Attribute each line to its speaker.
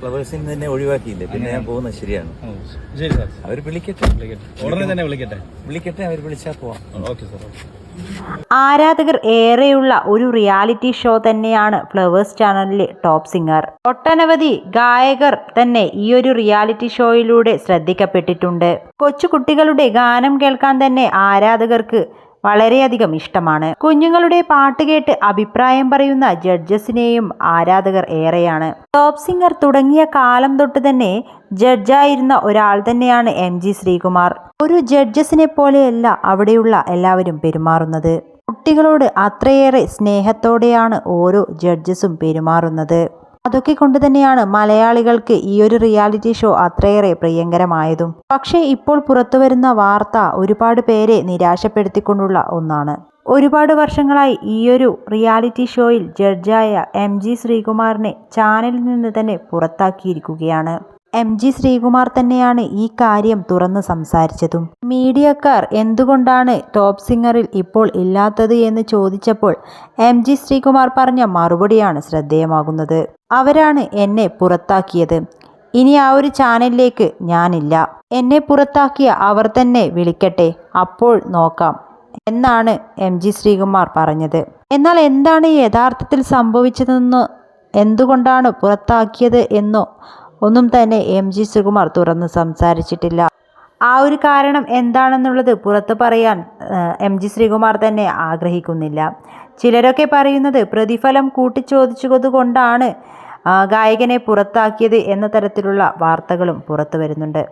Speaker 1: ഫ്ലവേഴ്സിൽ നിന്ന് തന്നെ ഒഴിവാക്കിയില്ലേ? പിന്നെ ഞാൻ പോകുന്നത് ശരിയാണ്.
Speaker 2: ഓ, ശരി സാർ.
Speaker 1: അവർ വിളിക്കട്ടെ?
Speaker 2: വിളിക്കട്ടെ. ഉടനെ തന്നെ വിളിക്കട്ടെ.
Speaker 1: വിളിക്കട്ടെ അവർ വിളിച്ചാൽ പോവാം.
Speaker 2: ഓക്കെ സാർ
Speaker 3: ആരാധകർ ഏറെയുള്ള ഒരു റിയാലിറ്റി ഷോ തന്നെയാണ് ഫ്ലവേഴ്സ് ചാനലിലെ ടോപ്പ് സിംഗർ. ഒട്ടനവധി ഗായകർ തന്നെ ഈ ഒരു റിയാലിറ്റി ഷോയിലൂടെ ശ്രദ്ധിക്കപ്പെട്ടിട്ടുണ്ട്. കൊച്ചുകുട്ടികളുടെ ഗാനം കേൾക്കാൻ തന്നെ ആരാധകർക്ക് വളരെയധികം ഇഷ്ടമാണ്. കുഞ്ഞുങ്ങളുടെ പാട്ട് കേട്ട് അഭിപ്രായം പറയുന്ന ജഡ്ജസിനെയും ആരാധകർ ഏറെയാണ്. ടോപ് സിംഗർ തുടങ്ങിയ കാലം തൊട്ട് തന്നെ ജഡ്ജായിരുന്ന ഒരാൾ തന്നെയാണ് എം ജി ശ്രീകുമാർ. ഒരു ജഡ്ജസിനെ പോലെയല്ല അവിടെയുള്ള എല്ലാവരും പെരുമാറുന്നത്. കുട്ടികളോട് അത്രയേറെ സ്നേഹത്തോടെയാണ് ഓരോ ജഡ്ജസും പെരുമാറുന്നത്. അതൊക്കെ കൊണ്ട് തന്നെയാണ് മലയാളികൾക്ക് ഈ ഒരു റിയാലിറ്റി ഷോ അത്രയേറെ പ്രിയങ്കരമായതും. പക്ഷേ ഇപ്പോൾ പുറത്തുവരുന്ന വാർത്ത ഒരുപാട് പേരെ നിരാശപ്പെടുത്തിക്കൊണ്ടുള്ള ഒന്നാണ്. ഒരുപാട് വർഷങ്ങളായി ഈയൊരു റിയാലിറ്റി ഷോയിൽ ജഡ്ജായ എം ജി ശ്രീകുമാറിനെ ചാനലിൽ നിന്ന് തന്നെ പുറത്താക്കിയിരിക്കുകയാണ്. എം ജി ശ്രീകുമാർ തന്നെയാണ് ഈ കാര്യം തുറന്ന് സംസാരിച്ചതും. മീഡിയക്കാർ എന്തുകൊണ്ടാണ് ടോപ്പ് സിംഗറിൽ ഇപ്പോൾ ഇല്ലാത്തത് എന്ന് ചോദിച്ചപ്പോൾ എം ജി ശ്രീകുമാർ പറഞ്ഞ മറുപടിയാണ് ശ്രദ്ധേയമാകുന്നത്. അവരാണ് എന്നെ പുറത്താക്കിയത്. ഇനി ആ ഒരു ചാനലിലേക്ക് ഞാനില്ല. എന്നെ പുറത്താക്കിയ അവർ തന്നെ വിളിക്കട്ടെ അപ്പോൾ നോക്കാം എന്നാണ് എം ജി ശ്രീകുമാർ പറഞ്ഞത്. എന്നാൽ എന്താണ് യഥാർത്ഥത്തിൽ സംഭവിച്ചതെന്നോ എന്തുകൊണ്ടാണ് പുറത്താക്കിയത് എന്നോ ഒന്നും തന്നെ എം ജി സുകുമാർ തുറന്ന് സംസാരിച്ചിട്ടില്ല. ആ ഒരു കാരണം എന്താണെന്നുള്ളത് പുറത്ത് പറയാൻ എം ജി ശ്രീകുമാർ തന്നെ ആഗ്രഹിക്കുന്നില്ല. ചിലരൊക്കെ പറയുന്നത് പ്രതിഫലം കൂട്ടിച്ചോദിച്ചത് കൊണ്ടാണ് ഗായകനെ പുറത്താക്കിയത് എന്ന തരത്തിലുള്ള വാർത്തകളും പുറത്തു വരുന്നുണ്ട്.